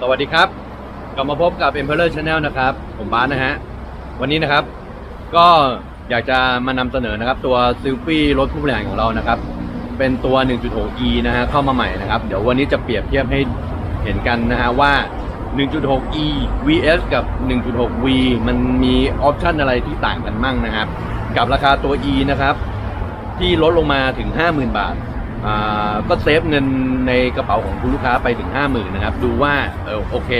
สวัสดีครับกลับมาพบกับ Emperor Channel นะครับ ผมบ้านนะฮะ วันนี้นะครับ ก็อยากจะมานำเสนอนะครับ ตัวซิลฟี่รถผู้บริหารของเรานะครับ เป็นตัว 1.6e นะฮะเข้ามาใหม่นะครับ เดี๋ยววันนี้จะเปรียบเทียบให้เห็นกันนะฮะว่า 1.6e vs กับ 1.6v มันมีออปชันอะไรที่ต่างกันมั่งนะครับ กับราคาตัว e นะครับ ที่ลดลงมาถึง 50,000 บาท ก็เซฟเงินในกระเป๋าของคุณลูกค้าไปถึง 50,000นะครับ ดูว่าเออโอเค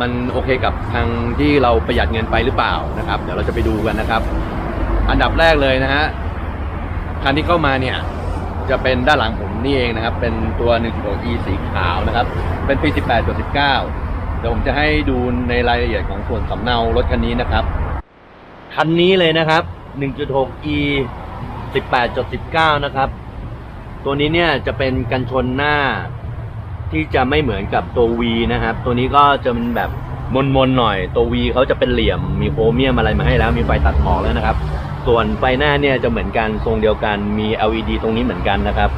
มันโอเคกับทางที่เราประหยัดเงินไปหรือเปล่านะครับ เดี๋ยวเราจะไปดูกันนะครับ อันดับแรกเลยนะฮะคันที่เข้ามาเนี่ยจะเป็นด้านหลังผมนี่เองนะครับ เป็นตัว 1.6e สีขาวนะครับ เป็นปี 18.19 เดี๋ยวผมจะให้ดูในรายละเอียดของส่วนสำเนารถคันนี้นะครับ คันนี้เลยนะครับ 1.6e 18.19 นะครับ ตัวนี้เนี่ยจะเป็นกันชนหน้าที่จะไม่เหมือนกับตัว V นะครับ ตัวนี้ก็จะเป็นแบบมนๆหน่อย ตัว V เขาจะเป็นเหลี่ยม มีโครเมียมอะไรมาให้แล้ว มีไฟตัดหมอกแล้วนะครับ ส่วนไฟหน้าเนี่ยจะเหมือนกันทรงเดียวกัน มี LED ตรงนี้เหมือนกันนะครับ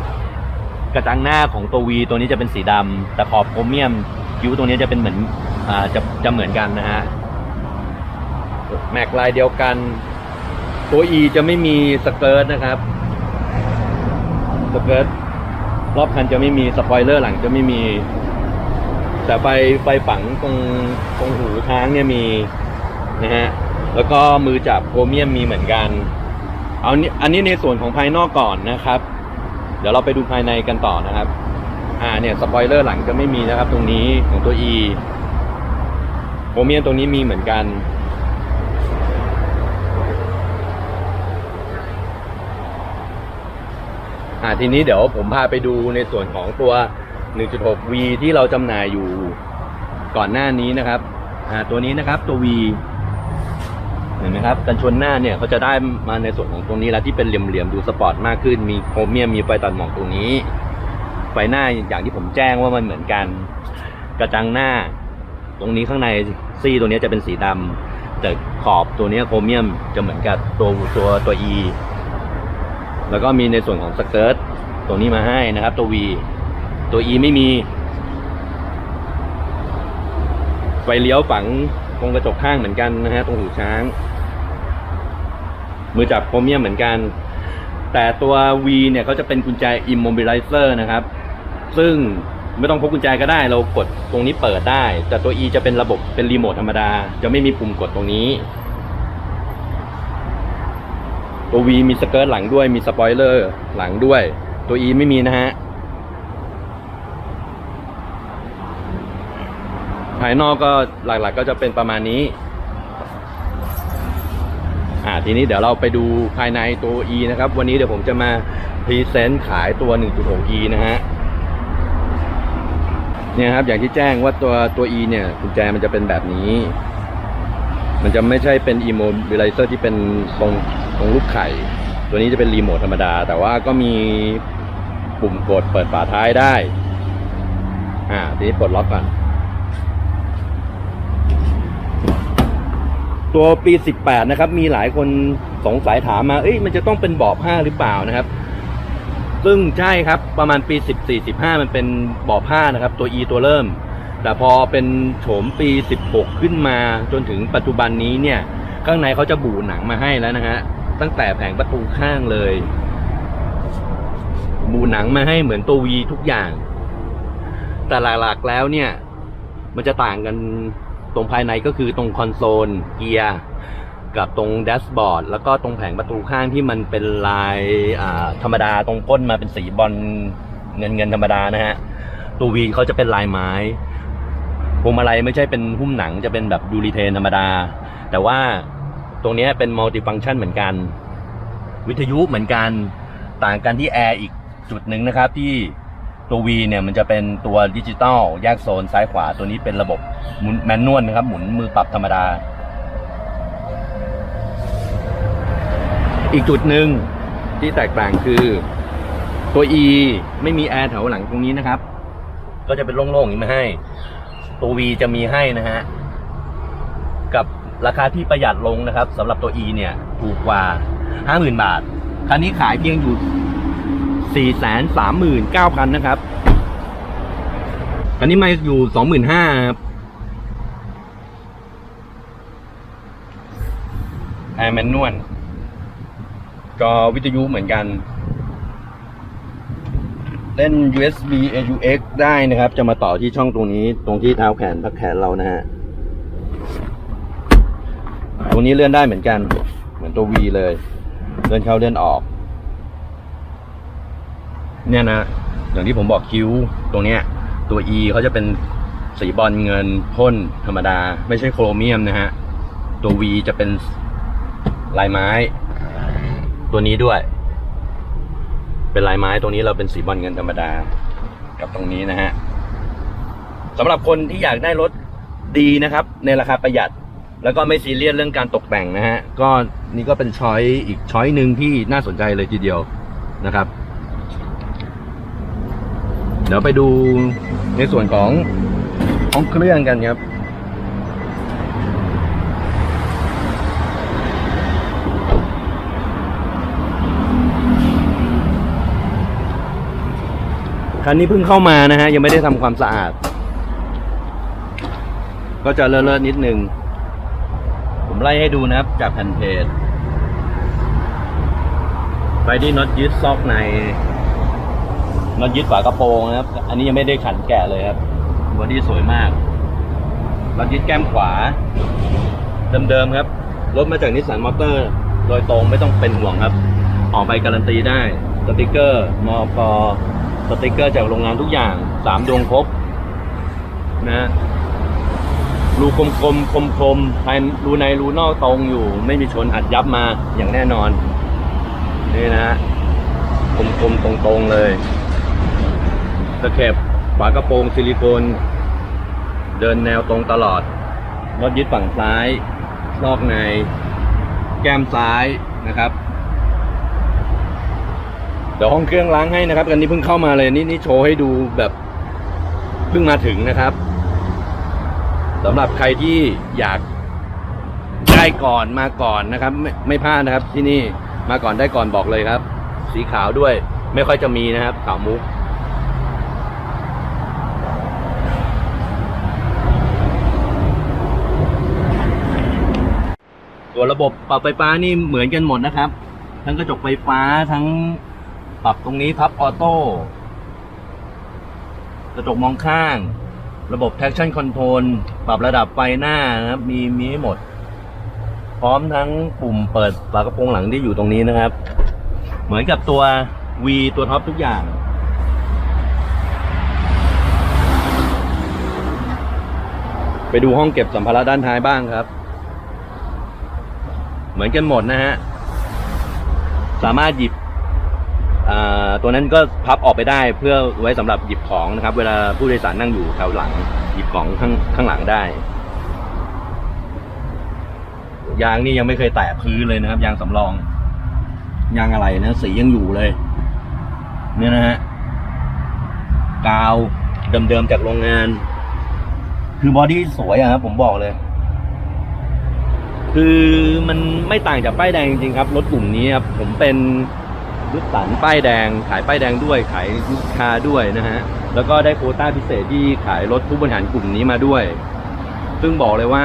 กระจังหน้าของตัว V ตัวนี้จะเป็นสีดำแต่ขอบโครเมียมคิ้วตรงนี้จะเป็นเหมือนอ่าจะจะเหมือนกันนะฮะ แม็กลายเดียวกัน ตัว E จะไม่มีสเกิร์ตนะครับ สเกิร์ตรอบคันจะไม่มีสปอยเลอร์หลังจะไม่มี แต่ไฟไฟฝังตรงตรงหูท้างเนี่ยมีนะฮะแล้วก็มือจับโครเมียมมีเหมือนกัน เอานี่อันนี้ในส่วนของภายนอกก่อนนะครับ เดี๋ยวเราไปดูภายในกันต่อนะครับ อ่าเนี่ยสปอยเลอร์หลังจะไม่มีนะครับ ตรงนี้ของตัว E โครเมียมตรงนี้มีเหมือนกัน อ่าทีนี้เดี๋ยวผมพาไปดูในส่วนของตัว 1.6V ที่เราจำหน่ายอยู่ก่อนหน้านี้นะครับอ่าตัวนี้นะครับตัว V เห็นไหมครับกันชนหน้าเนี่ยเขาจะได้มาในส่วนของตรงนี้แล้วที่เป็นเหลี่ยมๆดูสปอร์ตมากขึ้นมีโครเมียมมีไฟตัดหมอกตรงนี้ ไฟหน้าอย่างที่ผมแจ้งว่ามันเหมือนกัน กระจังหน้า ตรงนี้ข้างในซี่ตัวนี้จะเป็นสีดำแต่ขอบตัวนี้โครเมียมจะเหมือนกับตัวตัวตัว E แล้วก็มีในส่วนของสเกิร์ตตัวนี้มาให้นะครับ ตัว V ตัว E ไม่มี ไฟเลี้ยวฝังตรงกระจกข้างเหมือนกันนะฮะตรงหูช้าง มือจับโครเมียมเหมือนกัน แต่ตัว V เนี่ยเขาจะเป็นกุญแจ immobilizer นะครับ ซึ่งไม่ต้องพกกุญแจก็ได้ เรากดตรงนี้เปิดได้ แต่ตัว E จะเป็นระบบเป็นรีโมทธรรมดา จะไม่มีปุ่มกดตรงนี้ ตัว V มีสเกิร์ตหลังด้วยมีสปอยเลอร์หลังด้วย ตัว E ไม่มีนะฮะ ภายนอกก็หลักๆก็จะเป็นประมาณนี้ อ่าทีนี้เดี๋ยวเราไปดูภายในตัว E นะครับ วันนี้เดี๋ยวผมจะมาพรีเซนต์ขายตัว 1.6E นะฮะเนี่ยครับอย่างที่แจ้งว่าตัวตัว E เนี่ยกุญแจมันจะเป็นแบบนี้ มันจะไม่ใช่เป็น immobilizer ที่เป็นตรงตรงลูกไข่ ตัวนี้จะเป็นรีโมทธรรมดา แต่ว่าก็มีปุ่มกดเปิดฝาท้ายได้ อ่า ทีนี้ปลดล็อกก่อน ตัวปี 18 นะครับ มีหลายคนสงสัยถามมา เอ้ย มันจะต้องเป็นบาะผ้าหรือเปล่านะครับ ซึ่งใช่ครับ ประมาณปี 14 15 มันเป็นบาะผ้านะครับ ตัว E ตัวเริ่ม แต่พอเป็นโฉมปี 16 ขึ้นมาจนถึงปัจจุบันนี้เนี่ยข้างในเขาจะบูหนังมาให้แล้วนะฮะตั้งแต่แผงประตูข้างเลย บูหนังมาให้เหมือนตัว V ทุกอย่าง แต่หลักๆแล้วเนี่ย มันจะต่างกันตรงภายในก็คือตรงคอนโซลเกียร์กับตรงแดชบอร์ดแล้วก็ตรงแผงประตูข้างที่มันเป็นลายธรรมดาตรงก้นมาเป็นสีบอลเงินเงินธรรมดานะฮะ ตัววีเขาจะเป็นลายไม้ พวงมาลัยไม่ใช่เป็นหุ้มหนังจะเป็นแบบดูรีเทนธรรมดา แต่ว่าตรงนี้เป็นมัลติฟังชันเหมือนกัน วิทยุเหมือนกันต่างกันที่แอร์อีกจุดหนึ่งนะครับที่ตัว V เนี่ยมันจะเป็นตัวดิจิตอลแยกโซนซ้ายขวาตัวนี้เป็นระบบหมุนแมนนวลนะครับ หมุนมือปรับธรรมดา อีกจุดหนึ่งที่แตกต่างคือตัว E ไม่มีแอร์แถวหลังตรงนี้นะครับ ก็จะเป็นโล่งๆอย่างนี้มาให้ ตัว V จะมีให้นะฮะ กับราคาที่ประหยัดลงนะครับสำหรับตัว E เนี่ย ถูกกว่า 50,000 บาท คันนี้ขายเพียงอยู่ 439,000 นะครับ คันนี้มาอยู่ 25,000ครับแอร์แมนนวลก็วิทยุเหมือนกัน เล่น USB AUX ได้นะครับ จะมาต่อที่ช่องตรงนี้ ตรงที่เท้าแขนพักแขนเรานะฮะ ตรงนี้เลื่อนได้เหมือนกัน เหมือนตัว V เลย เลื่อนเข้าเลื่อนออก เนี่ยนะ อย่างที่ผมบอกคิ้วตรงเนี้ย ตัว E เขาจะเป็นสีบอลเงินพ่นธรรมดา ไม่ใช่โครเมียมนะฮะ ตัว V จะเป็นลายไม้ ตัวนี้ด้วย เป็นลายไม้ตรงนี้เราเป็นสีบอลเงินธรรมดา กับตรงนี้นะฮะสำหรับคนที่อยากได้รถดีนะครับ ในราคาประหยัด แล้วก็ไม่ซีเรียสเรื่องการตกแต่งนะฮะก็นี่ก็เป็นช้อยอีกช้อยหนึ่งที่น่าสนใจเลยทีเดียวนะครับ เดี๋ยวไปดูในส่วนของห้องเครื่องกันครับ คันนี้เพิ่งเข้ามานะฮะ ยังไม่ได้ทำความสะอาด ก็จะเลอะๆนิดนึง ผมไล่ให้ดูนะครับ จากแผ่นเพจไปที่น็อตยึดซอกในน็อตยึดฝากระโปรงนะครับ อันนี้ยังไม่ได้ขันแกะเลยครับบอดี้สวยมากน็อตยึดแก้มขวา เดิมๆครับ รถมาจากนิสสันมอเตอร์ โดยตรงไม่ต้องเป็นห่วงครับ ออกไปการันตีได้ สติกเกอร์มอปอ สติกเกอร์จากโรงงานทุกอย่างสามดวงครบนะฮะรูกลมๆคมคมๆภายรูในรูนอกตรงอยู่ ไม่มีชนอัดยับมาอย่างแน่นอน นี่นะฮะคมคมๆตรงตรงๆเลยตะเข็บฝากระโปรงซิลิโคนเดินแนวตรงตลอดรถยึดฝั่งซ้าย ลอกใน แก้มซ้ายนะครับ เดี๋ยวห้องเครื่องล้างให้นะครับกันนี้เพิ่งเข้ามาเลยนี่นี่โชว์ให้ดูแบบเพิ่งมาถึงนะครับสำหรับใครที่อยากได้ก่อนมาก่อนนะครับ ไม่ไม่พลาดนะครับ ที่นี่มาก่อนได้ก่อนบอกเลยครับ สีขาวด้วย ไม่ค่อยจะมีนะครับขาวมุกตัวระบบปรับไฟฟ้านี่เหมือนกันหมดนะครับ ทั้งกระจกไฟฟ้าทั้ง ปรับตรงนี้พับออโต้กระจกมองข้าง ระบบ traction control ปรับระดับไฟหน้านะครับ มีมีให้หมด พร้อมทั้งปุ่มเปิดฝากระโปรงหลังที่อยู่ตรงนี้นะครับ เหมือนกับตัว V ตัวท็อปทุกอย่างไปดูห้องเก็บสัมภาระด้านท้ายบ้างครับ เหมือนกันหมดนะฮะ สามารถหยิบ ตัวนั้นก็พับออกไปได้เพื่อไว้สำหรับหยิบของนะครับ เวลาผู้โดยสารนั่งอยู่แถวหลัง หยิบของข้างข้างหลังได้ ยางนี่ยังไม่เคยแตะพื้นเลยนะครับ ยางสำรอง ยางอะไรนะสียังอยู่เลย เนี่ยนะฮะกาวเดิมๆจากโรงงาน คือบอดี้สวยอะครับผมบอกเลยคือมันไม่ต่างจากป้ายแดงจริงๆครับ รถกลุ่มนี้ครับผมเป็น นสันป้ายแดง ขายป้ายแดงด้วยขายลูกค้าด้วยนะฮะแล้วก็ได้โคต้าพิเศษที่ขายรถผู้บริหารกลุ่มนี้มาด้วย ซึ่งบอกเลยว่า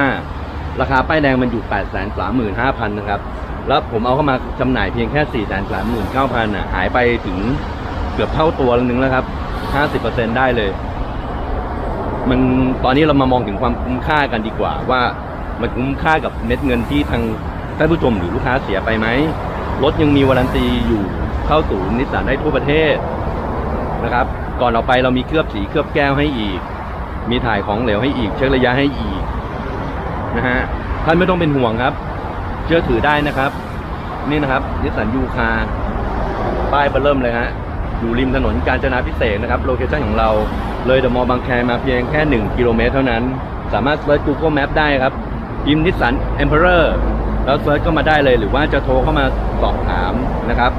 ราคาป้ายแดงมันอยู่ 8 3 5 0 0 0 นะครับ แล้วผมเอาเข้ามาจำหน่ายเพียงแค่ 4 3 9 0 0 0อะหายไปถึงเกือบเท่าตัวนึงแล้วครับ 50%ได้เลย มันตอนนี้เรามามองถึงความคุ้มค่ากันดีกว่า ว่ามันคุ้มค่ากับเม็ดเงินที่ทางท่านผู้ชมหรือลูกค้าเสียไปไหมรถยังมีวารันตีอยู่ เข้าสู่นิสสันได้ทั่วประเทศนะครับ ก่อนเราไปเรามีเคลือบสีเคลือบแก้วให้อีก มีถ่ายของเหลวให้อีก เช็คระยะให้อีกนะฮะท่านไม่ต้องเป็นห่วงครับ เชื่อถือได้นะครับ นี่นะครับนิสสันยูคาป้ายเบอร์เริ่มเลยฮะอยู่ริมถนนกาญจนาพิเศษนะครับโลเคชั่นของเราเลยเดอะมอลล์บางแคมาเพียงแค่ 1 กิโลเมตรเท่านั้น สามารถเซิร์ช Google Map ได้ครับพิมพ์นิสสัน Emperor แล้วเซิร์ชก็มาได้เลยหรือว่าจะโทรเข้ามาสอบถามนะครับ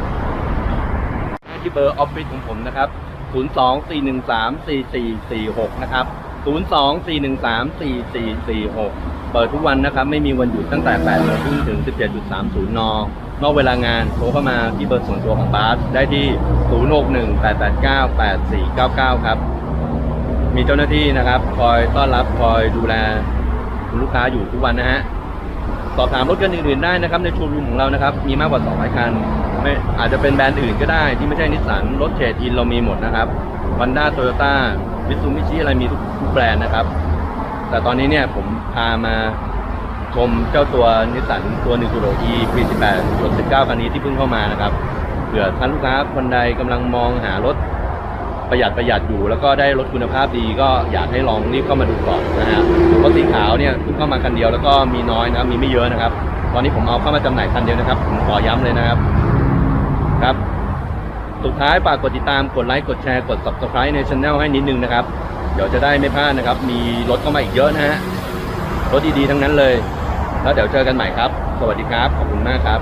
ที่เบอร์ออฟฟิศของผมนะครับ 024134446 นะครับ 024134446 เปิดทุกวันนะครับ ไม่มีวันหยุดตั้งแต่8โมงครึ่งถึง 17.30 น นอกเวลางานโทรเข้ามาที่เบอร์ส่วนตัวของบาสได้ที่ 0618898499 ครับ มีเจ้าหน้าที่นะครับ คอยต้อนรับคอยดูแลคุณลูกค้าอยู่ทุกวันนะฮะ สอบถามรถกันอื่นๆได้นะครับ ในโชว์รูมของเรานะครับ มีมากกว่า200คันไม่อาจจะเป็นแบรนด์อื่นก็ได้ที่ไม่ใช่นิสสันรถเทรดอินเรามีหมดนะครับวันด้าโตโยต้ามิตซูมิชิอะไรมีทุกแบรนด์นะครับ แต่ตอนนี้เนี่ยผมพามาชมเจ้าตัวนิสสันตัว 1 0 e p 18ส่วน19คันนี้ที่เพิ่งเข้ามานะครับเผื่อท่านลูกค้าคนใดกำลังมองหารถ ประหยัดประหยัดอยู่ แล้วก็ได้รถคุณภาพดีก็อยากให้ลองรีบเข้ามาดูก่อนนะฮะรถสีขาวเนี่ยเพิ่งเข้ามาคันเดียวแล้วก็มีน้อยนะครับมีไม่เยอะนะครับ ตอนนี้ผมเอาเข้ามาจำหน่ายคันเดียวนะครับผมขอย้ำเลยนะครับครับสุดท้ายฝากกดติดตามกดไลค์กดแชร์กด subscribe ในช anel ให้นิดนึงนะครับเดี๋ยวจะได้ไม่พลาดนะครับ มีรถเข้ามาอีกเยอะนะฮะรถดีๆทั้งนั้นเลย แล้วเดี๋ยวเจอกันใหม่ครับ สวัสดีครับ ขอบคุณมากครับ